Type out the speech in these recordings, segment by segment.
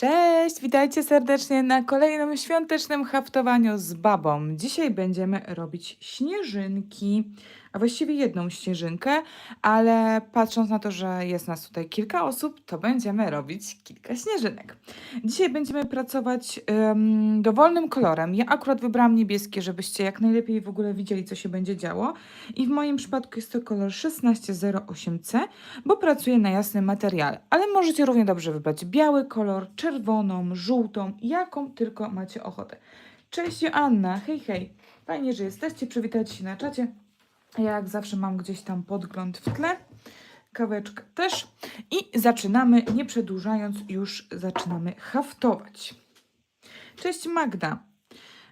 Cześć, witajcie serdecznie na kolejnym świątecznym haftowaniu z babą. Dzisiaj będziemy robić śnieżynki, a właściwie jedną śnieżynkę, ale patrząc na to, że jest nas tutaj kilka osób, to będziemy robić kilka śnieżynek. Dzisiaj będziemy pracować dowolnym kolorem. Ja akurat wybrałam niebieski, żebyście jak najlepiej w ogóle widzieli, co się będzie działo. I w moim przypadku jest to kolor 1608C, bo pracuję na jasnym materiale. Ale możecie równie dobrze wybrać biały kolor, czerwoną, żółtą, jaką tylko macie ochotę. Cześć Joanna, hej hej. Fajnie, że jesteście, przywitajcie się na czacie. Ja jak zawsze mam gdzieś tam podgląd w tle. Kaweczkę też. I zaczynamy, nie przedłużając, już zaczynamy haftować. Cześć Magda.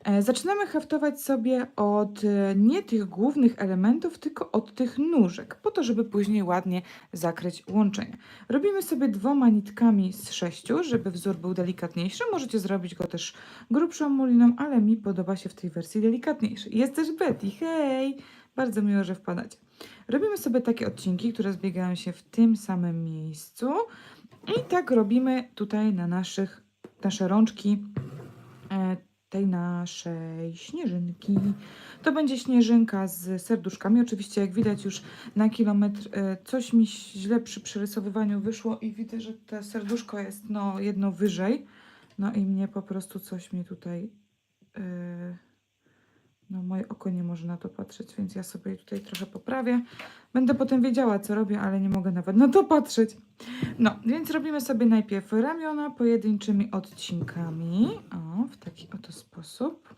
E, Zaczynamy haftować sobie od e, nie tych głównych elementów, tylko od tych nóżek, po to, żeby później ładnie zakryć łączenie. Robimy sobie dwoma nitkami z sześciu, żeby wzór był delikatniejszy. Możecie zrobić go też grubszą muliną, ale mi podoba się w tej wersji delikatniejszej. Jest też Betty, hej! Bardzo miło, że wpadacie. Robimy sobie takie odcinki, które zbiegają się w tym samym miejscu i tak robimy tutaj na naszych, nasze rączki e, tej naszej śnieżynki. To będzie śnieżynka z serduszkami. Oczywiście, jak widać już na kilometr, e, coś mi źle przy przerysowywaniu wyszło i widzę, że to serduszko jest no, jedno wyżej. No i mnie po prostu coś mi tutaj. e, no, moje oko nie może na to patrzeć, więc ja sobie tutaj trochę poprawię. Będę potem wiedziała, co robię, ale nie mogę nawet na to patrzeć. No, więc robimy sobie najpierw ramiona pojedynczymi odcinkami. O, w taki oto sposób.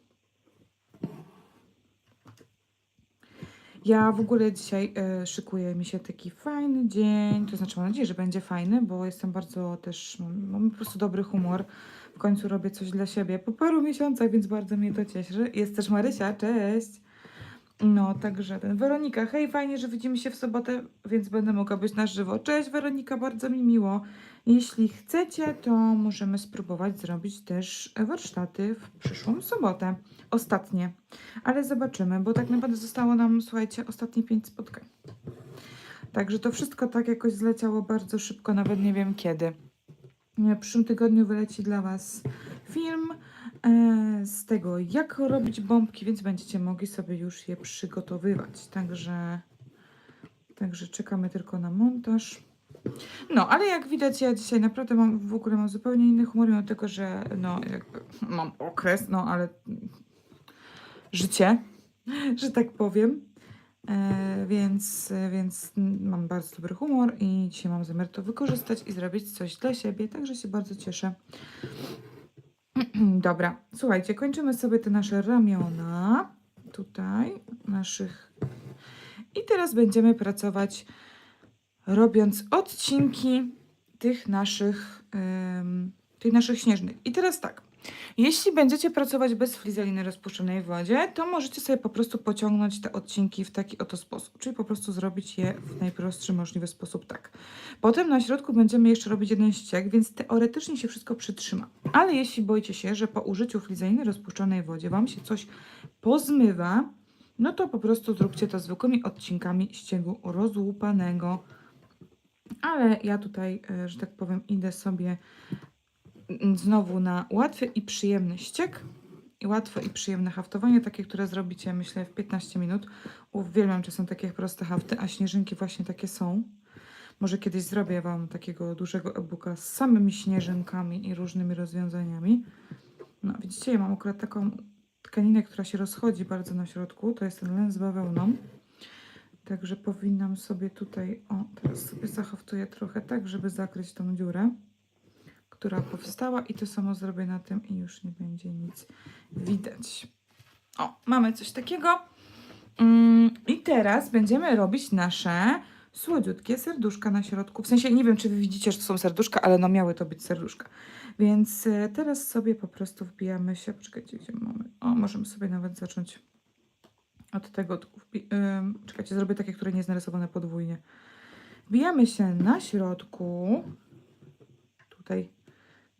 Ja w ogóle dzisiaj e, szykuje mi się taki fajny dzień, to znaczy mam nadzieję, że będzie fajny, bo jestem bardzo też, mam, mam po prostu dobry humor. W końcu robię coś dla siebie po paru miesiącach, więc bardzo mnie to cieszy. Jest też Marysia, cześć! No, także ten. Weronika, hej, fajnie, że widzimy się w sobotę, więc będę mogła być na żywo. Cześć Weronika, bardzo mi miło. Jeśli chcecie, to możemy spróbować zrobić też warsztaty w przyszłą sobotę. Ostatnie. Ale zobaczymy, bo tak naprawdę zostało nam, słuchajcie, ostatnie pięć spotkań. Także to wszystko tak jakoś zleciało bardzo szybko, nawet nie wiem kiedy. W przyszłym tygodniu wyleci dla Was film e, z tego, jak robić bombki, więc będziecie mogli sobie już je przygotowywać. Także, także czekamy tylko na montaż. No, ale jak widać, ja dzisiaj naprawdę mam w ogóle mam zupełnie inny humor, mimo tego, że no, jakby mam okres, no ale życie, że tak powiem. E, więc, więc mam bardzo dobry humor i dzisiaj mam zamiar to wykorzystać i zrobić coś dla siebie, także się bardzo cieszę. Dobra, słuchajcie, kończymy sobie te nasze ramiona tutaj, naszych. I teraz będziemy pracować robiąc odcinki tych naszych, em, tych naszych śnieżnych. I teraz tak, jeśli będziecie pracować bez flizeliny rozpuszczonej w wodzie, to możecie sobie po prostu pociągnąć te odcinki w taki oto sposób, czyli po prostu zrobić je w najprostszy możliwy sposób tak. Potem na środku będziemy jeszcze robić jeden ściek, więc teoretycznie się wszystko przytrzyma. Ale jeśli boicie się, że po użyciu flizeliny rozpuszczonej w wodzie Wam się coś pozmywa, no to po prostu zróbcie to zwykłymi odcinkami ściegu rozłupanego. Ale ja tutaj, e, że tak powiem, idę sobie znowu na łatwy i przyjemny ściek. I łatwe i przyjemne haftowanie, takie, które zrobicie, myślę, w 15 minut. Uwielbiam czasem takie proste hafty, a śnieżynki właśnie takie są. Może kiedyś zrobię Wam takiego dużego e-booka z samymi śnieżynkami i różnymi rozwiązaniami. No, widzicie, ja mam akurat taką tkaninę, która się rozchodzi bardzo na środku. To jest ten lęk z bawełną. Także powinnam sobie tutaj, o, teraz sobie zahaftuję trochę tak, żeby zakryć tą dziurę, która powstała i to samo zrobię na tym i już nie będzie nic widać. O, mamy coś takiego. Mm, I teraz będziemy robić nasze słodziutkie serduszka na środku. W sensie nie wiem, czy wy widzicie, że to są serduszka, ale no miały to być serduszka. Więc e, teraz sobie po prostu wbijamy się. Poczekajcie, gdzie mamy. O, możemy sobie nawet zacząć od tego. ym, czekajcie, zrobię takie, które nie jest narysowane podwójnie. Wbijamy się na środku. Tutaj,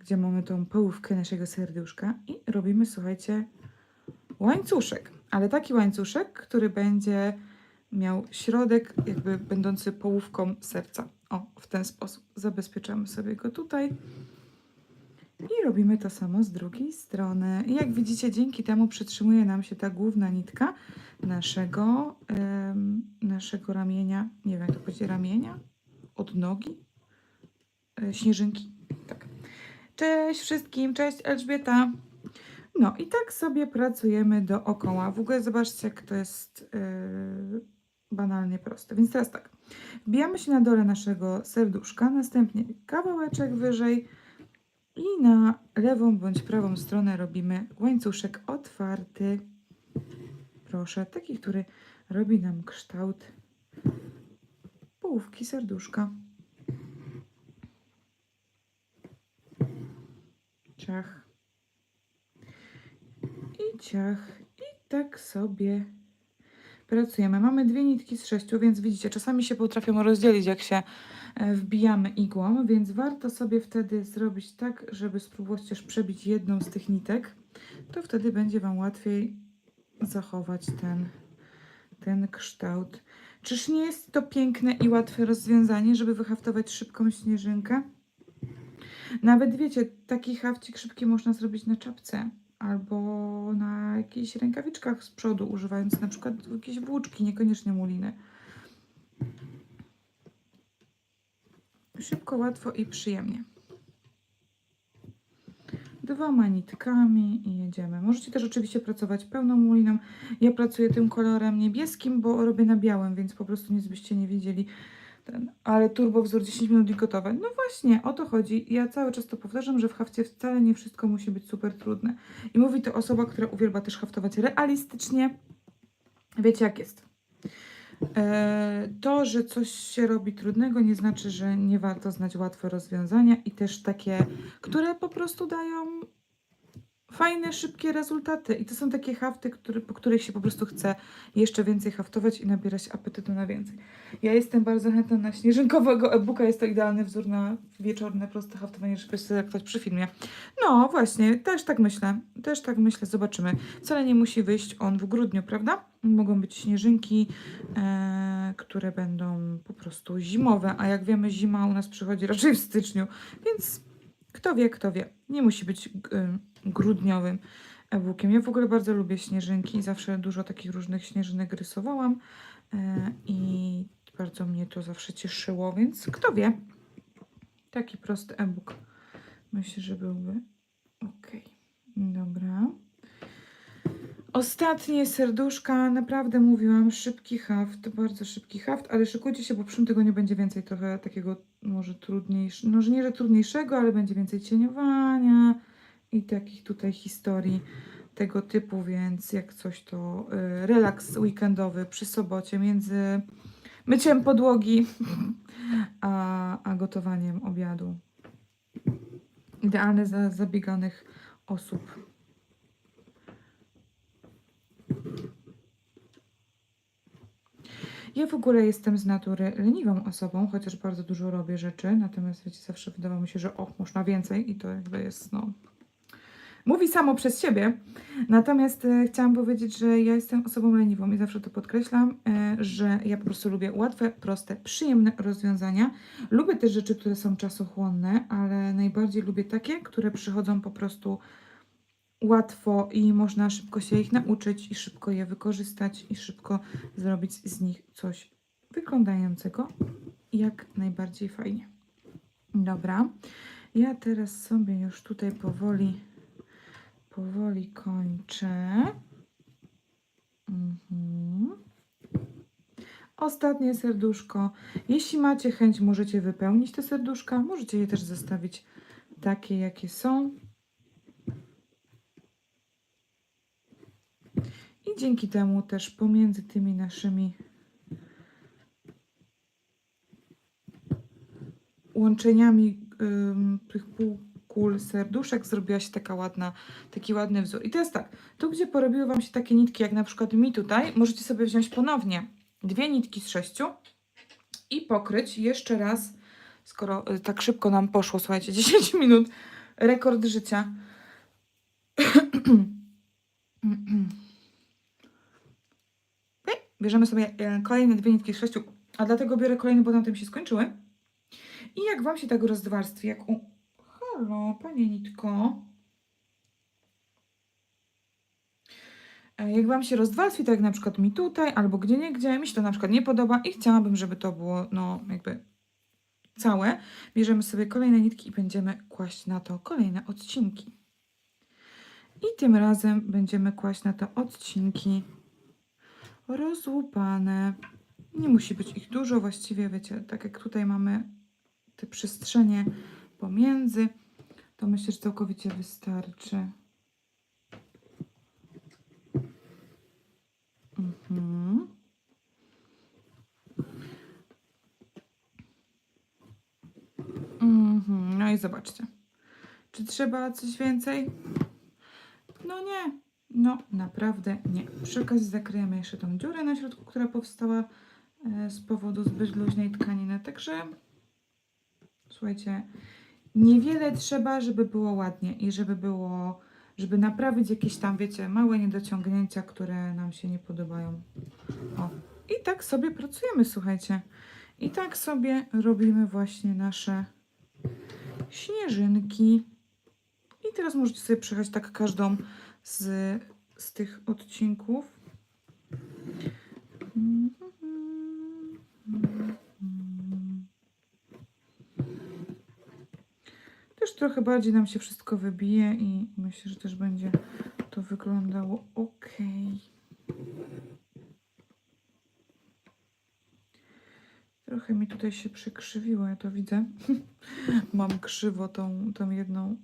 gdzie mamy tą połówkę naszego serduszka. I robimy, słuchajcie, łańcuszek. Ale taki łańcuszek, który będzie miał środek, jakby będący połówką serca. O, w ten sposób. Zabezpieczamy sobie go tutaj. I robimy to samo z drugiej strony. I jak widzicie, dzięki temu przytrzymuje nam się ta główna nitka naszego, naszego ramienia. Nie wiem, jak to powiedzieć, ramienia? Od nogi? E, śnieżynki. Tak. Cześć wszystkim, cześć Elżbieta. No i tak sobie pracujemy dookoła. W ogóle zobaczcie, jak to jest yy, banalnie proste. Więc teraz tak. Wbijamy się na dole naszego serduszka, następnie kawałeczek wyżej i na lewą bądź prawą stronę robimy łańcuszek otwarty. Proszę, taki, który robi nam kształt połówki serduszka. Ciach. I ciach. I tak sobie pracujemy. Mamy dwie nitki z sześciu, więc widzicie, czasami się potrafią rozdzielić, jak się e, wbijamy igłą, więc warto sobie wtedy zrobić tak, żeby spróbować też przebić jedną z tych nitek. To wtedy będzie Wam łatwiej zachować ten, ten kształt. Czyż nie jest to piękne i łatwe rozwiązanie, żeby wyhaftować szybką śnieżynkę? Nawet wiecie, taki hafcik szybki można zrobić na czapce albo na jakichś rękawiczkach z przodu, używając na przykład jakiejś włóczki, niekoniecznie muliny. Szybko, łatwo i przyjemnie. Dwoma nitkami i jedziemy. Możecie też oczywiście pracować pełną muliną. Ja pracuję tym kolorem niebieskim, bo robię na białym, więc po prostu nic byście nie widzieli. Ten, ale turbo wzór 10 minut i gotowe. No właśnie, o to chodzi. Ja cały czas to powtarzam, że w hafcie wcale nie wszystko musi być super trudne. I mówi to osoba, która uwielbia też haftować realistycznie. Wiecie jak jest. E, To, że coś się robi trudnego, nie znaczy, że nie warto znać łatwe rozwiązania i też takie, które po prostu dają fajne, szybkie rezultaty. I to są takie hafty, które, po których się po prostu chce jeszcze więcej haftować i nabierać apetytu na więcej. Ja jestem bardzo chętna na śnieżynkowego e-booka. Jest to idealny wzór na wieczorne, proste haftowanie, żeby sobie zaaktować przy filmie. No właśnie, też tak myślę. Też tak myślę. Zobaczymy. Wcale nie musi wyjść on w grudniu, prawda? Mogą być śnieżynki, e, które będą po prostu zimowe. A jak wiemy, zima u nas przychodzi raczej w styczniu. Więc kto wie, kto wie. Nie musi być g- grudniowym e-bookiem. Ja w ogóle bardzo lubię śnieżynki zawsze dużo takich różnych śnieżynek rysowałam e, i bardzo mnie to zawsze cieszyło, więc kto wie. Taki prosty e-book. Myślę, że byłby ok. Dobra. Ostatnie serduszka, naprawdę mówiłam, szybki haft, bardzo szybki haft, ale szykujcie się, bo w przyszłym tygodniu będzie więcej trochę takiego może trudniejszego, no nie, że trudniejszego, ale będzie więcej cieniowania i takich tutaj historii tego typu, więc jak coś to y, relaks weekendowy przy sobocie między myciem podłogi a, a gotowaniem obiadu. Idealne dla zabieganych osób. Ja w ogóle jestem z natury leniwą osobą, chociaż bardzo dużo robię rzeczy, natomiast wiecie, zawsze wydawało mi się, że o, można więcej i to jakby jest, no... Mówi samo przez siebie. Natomiast e, chciałam powiedzieć, że ja jestem osobą leniwą i zawsze to podkreślam, e, że ja po prostu lubię łatwe, proste, przyjemne rozwiązania. Lubię też rzeczy, które są czasochłonne, ale najbardziej lubię takie, które przychodzą po prostu łatwo i można szybko się ich nauczyć i szybko je wykorzystać i szybko zrobić z nich coś wyglądającego jak najbardziej fajnie. Dobra, ja teraz sobie już tutaj powoli, powoli kończę. Mhm. Ostatnie serduszko. Jeśli macie chęć, możecie wypełnić te serduszka. Możecie je też zostawić takie, jakie są. Dzięki temu też pomiędzy tymi naszymi łączeniami ym, tych półkul serduszek zrobiła się taka ładna, taki ładny wzór. I teraz tak, tu gdzie porobiły Wam się takie nitki, jak na przykład mi tutaj, możecie sobie wziąć ponownie dwie nitki z sześciu i pokryć jeszcze raz, skoro y, tak szybko nam poszło, słuchajcie, 10 minut, rekord życia. Bierzemy sobie e, kolejne dwie nitki z sześciu, a dlatego biorę kolejne, bo tamte mi się skończyły. I jak Wam się tak rozdwarstwi, jak u... Halo, Pani Nitko. E, Jak Wam się rozwarstwi, tak jak na przykład mi tutaj, albo gdzie nie gdzie, mi się to na przykład nie podoba i chciałabym, żeby to było, no jakby całe. Bierzemy sobie kolejne nitki i będziemy kłaść na to kolejne odcinki. I tym razem będziemy kłaść na to odcinki rozłupane. Nie musi być ich dużo, właściwie wiecie, tak jak tutaj mamy te przestrzenie pomiędzy, to myślę, że całkowicie wystarczy. Mhm. Mhm. No i zobaczcie. Czy trzeba coś więcej? No nie. No naprawdę nie. Przy okazji zakryjemy jeszcze tą dziurę na środku, która powstała e, z powodu zbyt luźnej tkaniny. Także słuchajcie, niewiele trzeba, żeby było ładnie i żeby było, żeby naprawić jakieś tam, wiecie, małe niedociągnięcia, które nam się nie podobają. O. I tak sobie pracujemy, słuchajcie. I tak sobie robimy właśnie nasze śnieżynki. I teraz możecie sobie przejechać tak każdą z, z tych odcinków. Też trochę bardziej nam się wszystko wybije i myślę, że też będzie to wyglądało ok. Trochę mi tutaj się przykrzywiło, ja to widzę. Mam krzywo tą, tą jedną,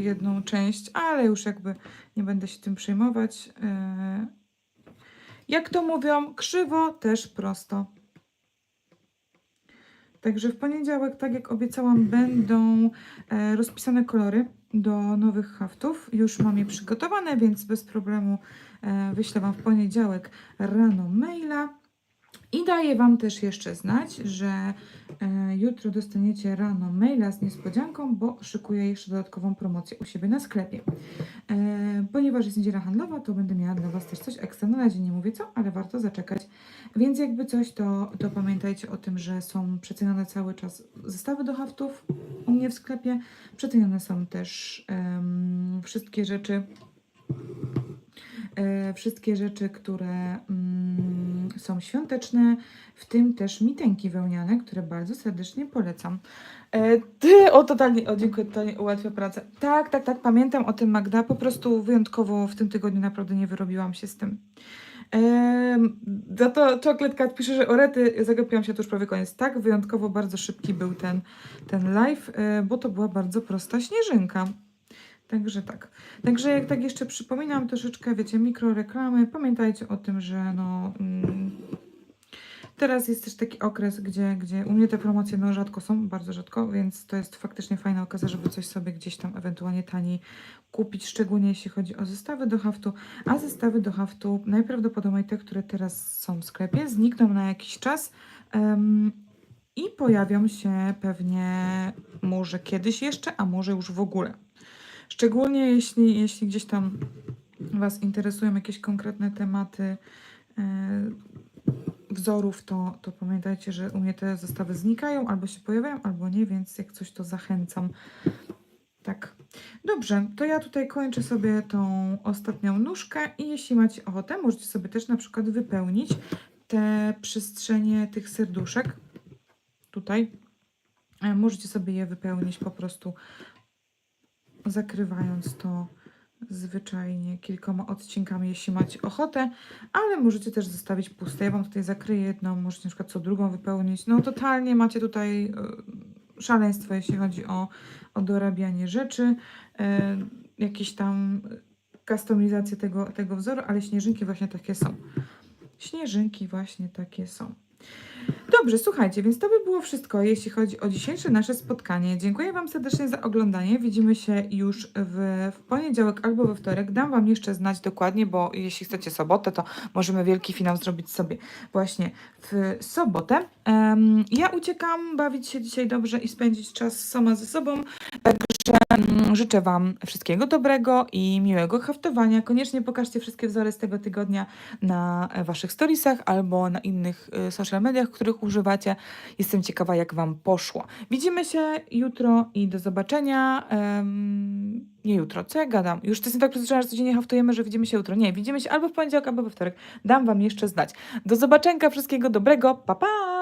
jedną część, ale już jakby nie będę się tym przejmować. E, Jak to mówią, krzywo też prosto. Także w poniedziałek, tak jak obiecałam, będą e, rozpisane kolory do nowych haftów. Już mam je przygotowane, więc bez problemu e, wyślę Wam w poniedziałek rano maila. I daję Wam też jeszcze znać, że e, jutro dostaniecie rano maila z niespodzianką, bo szykuję jeszcze dodatkową promocję u siebie na sklepie. E, ponieważ jest niedziela handlowa, to będę miała dla Was też coś ekstra. Na razie nie mówię co, ale warto zaczekać. Więc jakby coś, to, to pamiętajcie o tym, że są przecenione cały czas zestawy do haftów u mnie w sklepie. Przecenione są też em, wszystkie rzeczy, wszystkie rzeczy, które mm, są świąteczne, w tym też mitenki wełniane, które bardzo serdecznie polecam. E, ty, o totalnie, o dziękuję, totalnie ułatwia pracę. Tak, tak, tak, pamiętam o tym Magda, po prostu wyjątkowo w tym tygodniu naprawdę nie wyrobiłam się z tym. Ehm, za to Cat pisze, że orety zagapiłam się, to już prawie koniec. Tak, wyjątkowo bardzo szybki był ten, ten live, e, bo to była bardzo prosta śnieżynka. Także tak. Także jak tak jeszcze przypominam troszeczkę, wiecie, mikroreklamy, pamiętajcie o tym, że no... Mm, Teraz jest też taki okres, gdzie, gdzie u mnie te promocje no rzadko są, bardzo rzadko, więc to jest faktycznie fajna okazja, żeby coś sobie gdzieś tam ewentualnie taniej kupić, szczególnie jeśli chodzi o zestawy do haftu. A zestawy do haftu, najprawdopodobniej te, które teraz są w sklepie, znikną na jakiś czas em, i pojawią się pewnie może kiedyś jeszcze, a może już w ogóle. Szczególnie jeśli, jeśli gdzieś tam Was interesują jakieś konkretne tematy e, wzorów, to, to pamiętajcie, że u mnie te zestawy znikają, albo się pojawiają, albo nie, więc jak coś to zachęcam. Tak. Dobrze, to ja tutaj kończę sobie tą ostatnią nóżkę i jeśli macie ochotę, możecie sobie też na przykład wypełnić te przestrzenie tych serduszek. Tutaj. E, Możecie sobie je wypełnić po prostu zakrywając to zwyczajnie kilkoma odcinkami, jeśli macie ochotę, ale możecie też zostawić puste. Ja Wam tutaj zakryję jedną, możecie na przykład co drugą wypełnić. No totalnie macie tutaj e, szaleństwo, jeśli chodzi o, o dorabianie rzeczy, e, jakieś tam kustomizację tego, tego wzoru, ale śnieżynki właśnie takie są. Śnieżynki właśnie takie są. Dobrze, słuchajcie, więc to by było wszystko, jeśli chodzi o dzisiejsze nasze spotkanie. Dziękuję Wam serdecznie za oglądanie. Widzimy się już w, w poniedziałek albo we wtorek. Dam Wam jeszcze znać dokładnie, bo jeśli chcecie sobotę, to możemy wielki finał zrobić sobie właśnie w sobotę. Em, ja uciekam, bawić się dzisiaj dobrze i spędzić czas sama ze sobą. Także mm, życzę Wam wszystkiego dobrego i miłego haftowania. Koniecznie pokażcie wszystkie wzory z tego tygodnia na e, Waszych storiesach albo na innych e, social mediach, których używacie. Jestem ciekawa, jak Wam poszło. Widzimy się jutro i do zobaczenia. Em, nie jutro, co ja gadam? Już to jestem tak przyzwyczajona, że codziennie haftujemy, że widzimy się jutro. Nie, widzimy się albo w poniedziałek, albo we wtorek. Dam Wam jeszcze znać. Do zobaczenia, wszystkiego dobrego, pa pa!